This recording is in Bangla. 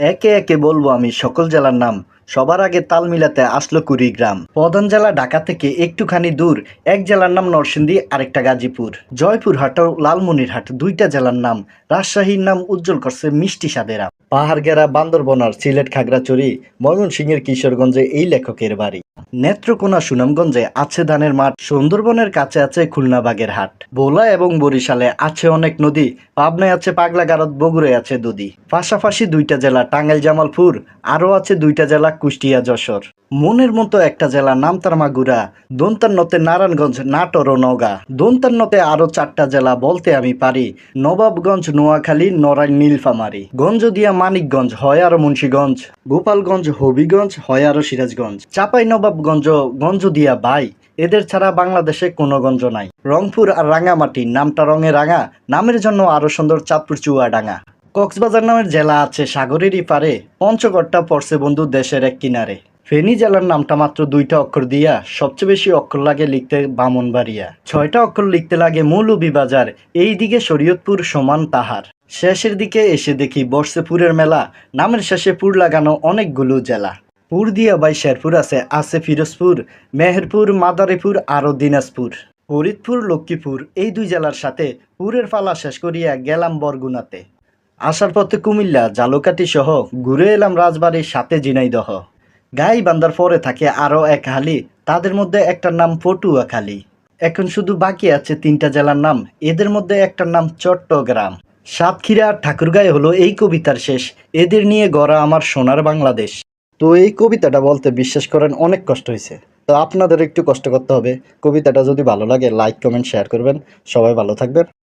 একে একে বলব আমি সকল জেলার নাম। সবার আগে তাল মিলাতে আসলো কুড়িগ্রাম। প্রধান জেলা ঢাকা থেকে একটুখানি দূর, এক জেলার নাম নরসিংদী, আরেকটা গাজীপুর। জয়পুরহাট ও লালমনিরহাট দুইটা জেলার নাম। রাজশাহীর নাম উজ্জ্বল করছে মিষ্টি সাদেরা। পাহাড়গেরা বান্দরবনার সিলেট খাগড়াচড়ি ময়মনসিংহের কিশোরগঞ্জে এই লেখকের বাড়ি। নেত্রকোনা সুনামগঞ্জে আছে ধানের মাঠ, সুন্দরবনের কাছে আছে খুলনা বাগের হাট। ভোলা এবং বরিশালে আছে অনেক নদী, পাবনায় আছে পাগলা গারদ, বগুড়ায় আছে দুদি। পাশাপাশি দুইটা জেলা টাঙ্গাইল, জামালপুর, আরও আছে দুইটা জেলা কুষ্টিয়া, যশোর। মনের মতো একটা জেলা নামতার মাগুরা দন্তান্নতে নারায়ণগঞ্জ নাটোর ও নওগাঁ। দন্তান্নতে আরও চারটা জেলা বলতে আমি পারি, নবাবগঞ্জ, নোয়াখালী, নড়াইল, নীলফামারী। গঞ্জদিয়া, মানিকগঞ্জ, হয় আরও মুন্সীগঞ্জ। গোপালগঞ্জ, হবিগঞ্জ, হয় আরও সিরাজগঞ্জ। চাপাই নবাবগঞ্জ গঞ্জদিয়া বাই। এদের ছাড়া বাংলাদেশে কোনো গঞ্জ নাই। রংপুর আর রাঙামাটি নামটা রঙে রাঙা, নামের জন্য আরও সুন্দর চাঁদপুর চুয়াডাঙ্গা কক্সবাজার নামের জেলা আছে সাগরেরই পারে পঞ্চগড়টা পড়ছে বন্ধু দেশের এক কিনারে। ফেনী জেলার নামটা মাত্র দুইটা অক্ষর দিয়া, সবচেয়ে বেশি অক্ষর লাগে লিখতে বামনবাড়িয়া। ছয়টা অক্ষর লিখতে লাগে মৌলভীবাজার এই দিকে শরীয়তপুর সমান তাহার। শেষের দিকে এসে দেখি বর্ষেপুরের মেলা, নামের শেষে পুর লাগানো অনেকগুলো জেলা। পুর দিয়া বাই শেরপুর আছে আছে ফিরোজপুর, মেহেরপুর, মাদারীপুর, আরও দিনাজপুর। ফরিদপুর, লক্ষ্মীপুর, এই দুই জেলার সাথে পুরের পালা শেষ করিয়া গেলাম বরগুনাতে। আসার পথে কুমিল্লা, জালুকাটি সহ ঘুরে এলাম রাজবাড়ির সাথে জিনাইদহ গাই বান্দার পরে থাকে আরও এক হালি, তাদের মধ্যে একটার নাম পটুয়াখালী। এখন শুধু বাকি আছে তিনটা জেলার নাম, এদের মধ্যে একটার নাম চট্টগ্রাম। সাতক্ষীরা আর ঠাকুরগাঁয়ে হলো এই কবিতার শেষ, এদের নিয়ে গড়া আমার সোনার বাংলাদেশ। তো এই কবিতাটা বলতে বিশ্বাস করেন অনেক কষ্ট হয়েছে। তো আপনাদের একটু কষ্ট করতে হবে। কবিতাটা যদি ভালো লাগে লাইক কমেন্ট শেয়ার করবেন। সবাই ভালো থাকবেন।